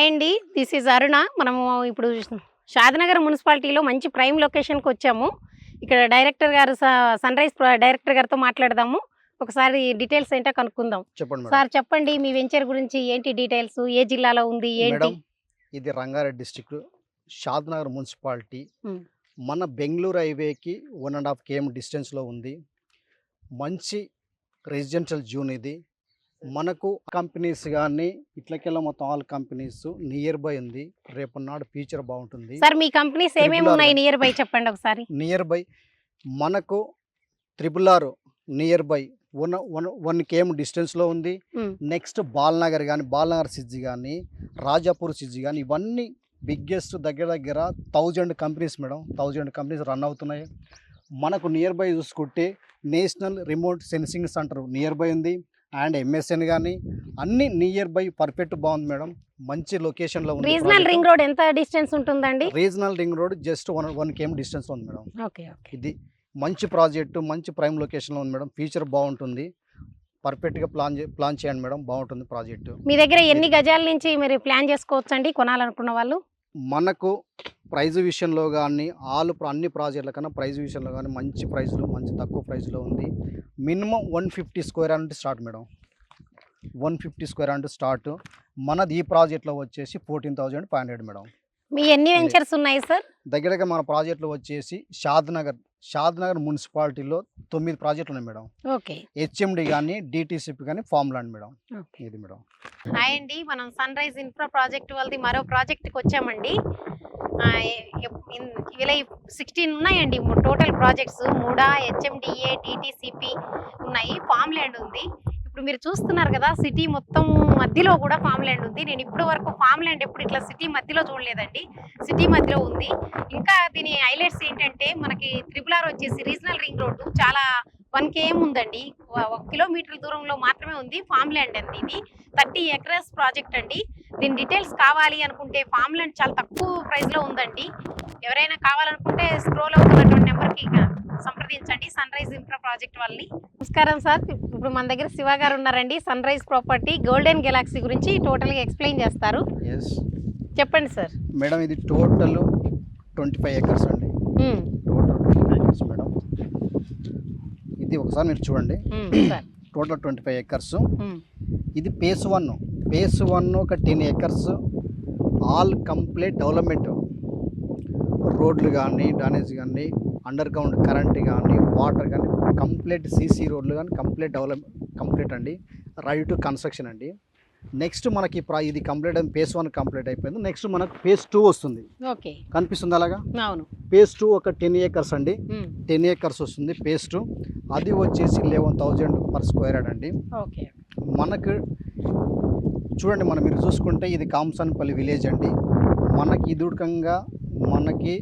Is అరుణ. మనము ఇప్పుడు షాద్నగర్ మున్సిపాలిటీలో మంచి ప్రైమ్ లొకేషన్కి వచ్చాము. ఇక్కడ డైరెక్టర్ గారు సన్ రైజ్ డైరెక్టర్ గారితో మాట్లాడదాము. ఒకసారి డీటెయిల్స్ ఏంటో కనుక్కుందాం. చెప్పండి సార్ చెప్పండి మీ వెంచర్ గురించి ఏంటి డీటెయిల్స్? ఏ జిల్లాలో ఉంది ఏంటి? ఇది రంగారెడ్డి డిస్టిక్ షాద్నగర్ మున్సిపాలిటీ. మన బెంగళూరు హైవేకి వన్ అండ్ హాఫ్ కేఎం డిస్టెన్స్లో ఉంది. మంచి రెసిడెన్షియల్ జూన్ ఇది. మనకు కంపెనీస్ కానీ ఇట్లకెళ్ళ మొత్తం ఆల్ కంపెనీస్ నియర్ బై ఉంది. రేపు నాడు ఫ్యూచర్ బాగుంటుంది సార్ మీ కంపెనీస్ ఏమేమి ఉన్నాయి. నియర్ బై చెప్పండి ఒకసారి? నియర్ బై మనకు triple R near by one one one KM డిస్టెన్స్లో ఉంది. నెక్స్ట్ బాల్నగర్ కానీ బాల్నగర్ సిజ్జి కానీ రాజాపూర్ సిజ్జి కానీ ఇవన్నీ బిగ్గెస్ట్ దగ్గర దగ్గర thousand companies madam. Thousand companies run అవుతున్నాయి. మనకు నియర్ బై చూసుకుంటే national remote sensing centre near by ఉంది. అండ్ ఎంఎస్ఎన్ కానీ అన్ని నియర్ బై పర్ఫెక్ట్ బాగుంది మేడం. మంచి లొకేషన్లో ఉంది రీజనల్ రింగ్ రోడ్ ఎంత డిస్టెన్స్ ఉంటుందండి? Regional ring road just one one KM distance ఉంది మేడం. ఓకే ఇది మంచి ప్రాజెక్టు మంచి ప్రైమ్ లొకేషన్లో ఉంది మేడం. ఫ్యూచర్ బాగుంటుంది పర్ఫెక్ట్గా ప్లాన్ ప్లాన్ చేయండి మేడం. బాగుంటుంది ప్రాజెక్టు మీ దగ్గర ఎన్ని గజాల నుంచి మీరు ప్లాన్ చేసుకోవచ్చండి కొనాలనుకున్న వాళ్ళు? మనకు ప్రైజ్ విషయంలో కానీ ఆల్ అన్ని ప్రాజెక్టుల కన్నా ప్రైజ్ విషయంలో కానీ మంచి ప్రైజ్లో మంచి తక్కువ ప్రైజ్లో ఉంది. మినిమం వన్ ఫిఫ్టీ స్క్వేర్ అంటే start madam. One fifty square అంటే స్టార్ట్. మనది ఈ ప్రాజెక్ట్లో వచ్చేసి fourteen thousand five hundred madam. మీ ఎన్ని వెంచర్స్ ఉన్నాయి సార్? దగ్గరగా మన ప్రాజెక్టులు వచ్చేసి షాద్ నగర్ షాద్ నగర్ మున్సిపాలిటీలో తొమ్మిది ప్రాజెక్టులు ఉన్నాయి మేడం. ఓకే. హెచ్ఎండి కానీ డిటీసీపీ కానీ ఫామ్ ల్యాండ్ మేడం. ఓకే. ఇది మేడం. హాయ్ అండి. మనం సన్ రైజ్ ఇన్ఫ్రా ప్రాజెక్ట్ వాళ్ళది మరో ప్రాజెక్ట్కి వచ్చామండి. ఇలా సిక్స్టీన్ ఉన్నాయండి. టోటల్ ప్రాజెక్ట్స్ మూడా హెచ్ఎండిఏ డిటిసిపి ఉన్నాయి. ఫామ్ ల్యాండ్ ఉంది. ఇప్పుడు మీరు చూస్తున్నారు కదా సిటీ మొత్తం మధ్యలో కూడా ఫామ్ ల్యాండ్ ఉంది. నేను ఇప్పటి వరకు ఫామ్ ల్యాండ్ ఎప్పుడు ఇట్లా సిటీ మధ్యలో చూడలేదండి. సిటీ మధ్యలో ఉంది. ఇంకా దీని హైలైట్స్ ఏంటంటే మనకి త్రిపుల్ ఆర్ వచ్చేసి రీజనల్ రింగ్ రోడ్డు చాలా వన్ కేఎం ఉందండి. ఒక కిలోమీటర్ దూరంలో మాత్రమే ఉంది ఫామ్ ల్యాండ్ అండి ఇది. థర్టీ ఎకరస్ ప్రాజెక్ట్ అండి. దీని డీటెయిల్స్ కావాలి అనుకుంటే ఫామ్ ల్యాండ్ చాలా తక్కువ ప్రైస్లో ఉందండి. ఎవరైనా కావాలనుకుంటే స్క్రోల్ అవుతున్నటువంటి నెంబర్కి సంప్రదించండి. సన్ రైజ్ ఇన్ఫ్రా ప్రాజెక్ట్ వాళ్ళని. నమస్కారం సార్. ఇప్పుడు మన దగ్గర శివ గారు ఉన్నారండి. Sun rise property golden galaxy గురించి టోటల్గా ఎక్స్ప్లెయిన్ చేస్తారు. చెప్పండి సార్. మేడం ఇది టోటల్ ట్వంటీ ఫైవ్ ఎకర్స్ అండి. Total twenty five acres madam. ఇది ఒకసారి మీరు చూడండి. Total twenty five acres. ఇది పేస్ వన్ పేస్ వన్ ఒక ten acres. All complete development రోడ్లు కానీ డ్రైనేజ్ కానీ అండర్ గ్రౌండ్ కరెంట్ కానీ వాటర్ కానీ కంప్లీట్ సీసీ రోడ్లు కానీ కంప్లీట్ డెవలప్ కంప్లీట్ అండి. రెడీ టు కన్స్ట్రక్షన్ అండి. నెక్స్ట్ మనకి ప్రా ఇది కంప్లీట్ అయిన పేస్ వన్ కంప్లీట్ అయిపోయింది. నెక్స్ట్ మనకు పేస్ టూ వస్తుంది. ఓకే. కనిపిస్తుంది అలాగా? అవును. పేస్ టూ ఒక టెన్ ఏకర్స్ అండి. టెన్ ఏకర్స్ వస్తుంది పేస్ట్ అది వచ్చేసి eleven thousand per square yard అండి. ఓకే. మనకు చూడండి మనం మీరు చూసుకుంటే ఇది కాంసన్పల్లి విలేజ్ అండి. మనకి ఇదుడుకంగా మనకి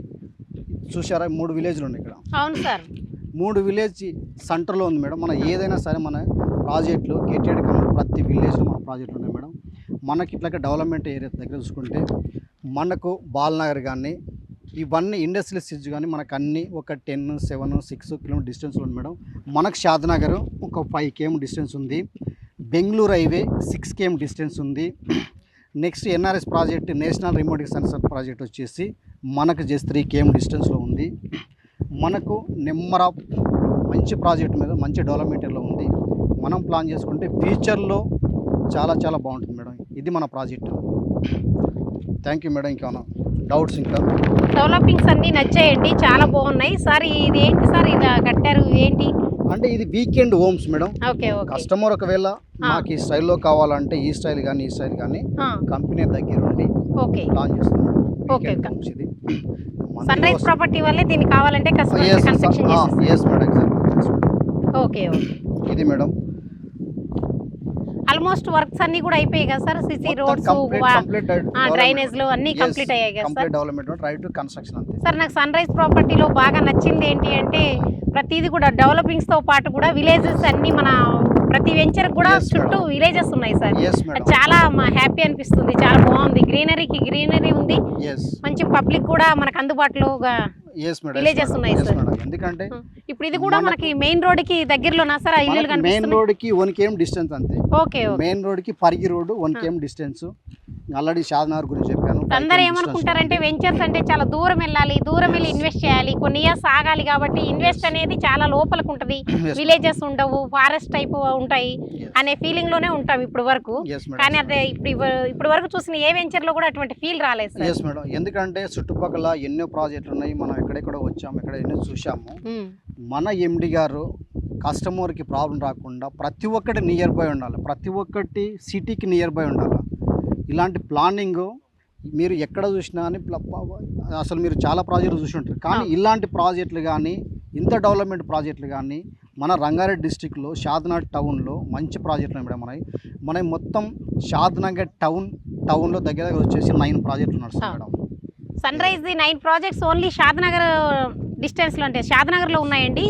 చూసారా మూడు విలేజ్లు ఉన్నాయి ఇక్కడ. అవును సార్. మూడు విలేజ్ సెంటర్లో ఉంది మేడం. మన ఏదైనా సరే మన ప్రాజెక్టులు గేటెడ్ కమ్యూనిటీ ప్రతి విలేజ్లో మన ప్రాజెక్టులు ఉన్నాయి మేడం. మనకి ఇట్లాగే డెవలప్మెంట్ ఏరియా దగ్గర చూసుకుంటే మనకు బాల్నగర్ కానీ ఇవన్నీ ఇండస్ట్రియల్ సిజ్ కానీ మనకు అన్ని ఒక టెన్ సెవెన్ సిక్స్ కిలోమీటర్ డిస్టెన్స్లో ఉంది మేడం. మనకు షాద్నగర్ ఒక ఫైవ్ కేఎం డిస్టెన్స్ ఉంది. Bengaluru highway six KM distance ఉంది. Next NRS project national remote sensor project వచ్చేసి మనకు జస్ట్ త్రీ కేఎం డిస్టెన్స్లో ఉంది. మనకు నెంబర్ ఆఫ్ మంచి ప్రాజెక్ట్ మీద మంచి డెవలప్మెంట్లో ఉంది. మనం ప్లాన్ చేసుకుంటే ఫ్యూచర్లో చాలా చాలా బాగుంటుంది మేడం. ఇది మన ప్రాజెక్ట్. థ్యాంక్ యూ మేడం ఇంకేమైనా డౌట్స్ ఇంకా? డెవలపింగ్స్ అన్ని నచ్చాయండి. చాలా బాగున్నాయి. సార్ ఇది ఏంటి సార్? ఇలా కట్టారు. ఏంటి? అంటే ఇది weekend homes madam. Okay okay. Customer ఒకవేళ మాకు ఈ స్టైల్లో కావాలంటే ఈ స్టైల్ కానీ ఈ స్టైల్ కానీ కంపెనీ దగ్గర ఉండి ఓకే ప్లాన్ okay. హోమ్స్ ఇది. సన్ రైజ్ ప్రాపర్టీ వల్లే దీన్ని కావాలంటే ఓకే ఓకే ఇది మేడం ఆల్మోస్ట్ వర్క్స్ అన్ని కూడా అయిపోయాయి కదా సార్? సిసి రోడ్స్ డ్రైనేజ్లు అన్ని కంప్లీట్ అయ్యాయి కదా sir? Complete development right to construction అంతే. సార్ నాకు సన్ రైజ్ ప్రాపర్టీలో బాగా నచ్చింది ఏంటి అంటే ప్రతిదీ కూడా డెవలపింగ్స్తో పాటు కూడా విలేజెస్ అన్ని మన ప్రతి వెంచర్ కూడా చుట్టూ విలేజెస్ ఉన్నాయి సార్. చాలా హ్యాపీ అనిపిస్తుంది. చాలా బాగుంది. గ్రీనరీకి గ్రీనరీ ఉంది. మంచి పబ్లిక్ కూడా మనకు అందుబాటులో Villages ఉన్నాయి. మేడం ఎందుకంటే ఇప్పుడు ఇది కూడా మనకు- మెయిన్ రోడ్కి దగ్గరలోనా సార్? ఇల్లు మెయిన్ రోడ్కి వన్ కేఎం డిస్టెన్స్ అంతే. ఓకే మెయిన్ రోడ్కి Parigi road one. KM distance already Shadnagar గురించి చెప్పాను. అందరూ ఏమనుకుంటారంటే వెంచర్స్ అంటే చాలా దూరం వెళ్ళాలి దూరం వెళ్ళి ఇన్వెస్ట్ చేయాలి. కొన్ని ఇయర్స్ ఆగాలి కాబట్టి ఇన్వెస్ట్ అనేది చాలా లోపలికి ఉంటుంది. విలేజెస్ ఉండవు ఫారెస్ట్ టైప్ ఉంటాయి అనే ఫీలింగ్లోనే ఉంటాం ఇప్పుడు వరకు. కానీ అదే ఇప్పుడు వరకు చూసిన ఏ వెంచర్లో కూడా అటువంటి ఫీల్ రాలేదు ఎస్ మేడం ఎందుకంటే చుట్టుపక్కల ఎన్నో ప్రాజెక్టులు ఉన్నాయి. మనం ఎక్కడెక్కడో వచ్చాము ఎక్కడ ఎన్నో చూసాము ఉమ్, మన ఎండి గారు కస్టమర్కి ప్రాబ్లం రాకుండా ప్రతి ఒక్కటి నియర్ బై ఉండాలి. ప్రతి ఒక్కటి సిటీకి నియర్ బై ఉండాలి? ఇలాంటి ప్లానింగ్ మీరు ఎక్కడ చూసినా అని అసలు మీరు చాలా ప్రాజెక్టులు చూసి ఉంటారు. కానీ. ఇలాంటి ప్రాజెక్టులు కానీ ఇంత డెవలప్మెంట్ ప్రాజెక్టులు కానీ మన రంగారెడ్డి డిస్టిక్లో షాద్నగర్ టౌన్లో మంచి ప్రాజెక్టులు ఉన్నాయి మేడం మనవి. మన మొత్తం షాద్నగర్ టౌన్ టౌన్లో దగ్గర దగ్గర వచ్చేసి నైన్ ప్రాజెక్టులు. Madam. Sun rise the nine projects only Shadnagar డిస్టెన్స్లో అంటే షాద్నగర్లో ఉన్నాయండి.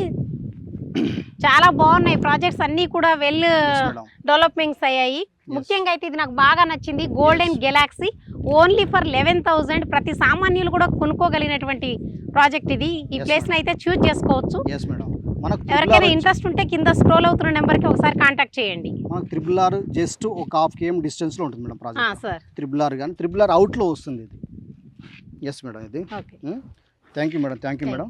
చాలా బాగున్నాయి. ప్రాజెక్ట్స్ అన్నీ కూడా వెల్ డెవలప్మెంట్స్ అయ్యాయి. ముఖ్యంగా అయితే ఇది నాకు బాగా నచ్చింది golden galaxy only for eleven thousand ప్రతి సామాన్యులు కూడా కొనుక్కోగలిగినటువంటి ప్రాజెక్ట్ ఇది. ఈ ప్లేస్ అయితే చూస్ చేసుకోవచ్చు. ఎవరికైనా ఇంట్రెస్ట్ ఉంటే కింద స్క్రోల్ అవుతున్న నెంబర్కి ఒకసారి కాంటాక్ట్ చేయండి. మనకు త్రిబుల్ ఆర్ జస్ట్ ఒక హాఫ్ కేఎం డిస్టెన్స్లో ఉంటుంది madam project sir triple R కానీ త్రిబుల్ ఆర్ అవుట్లో వస్తుంది ఇది. ఎస్ మేడం ఇది. Okay thank you madam thank you madam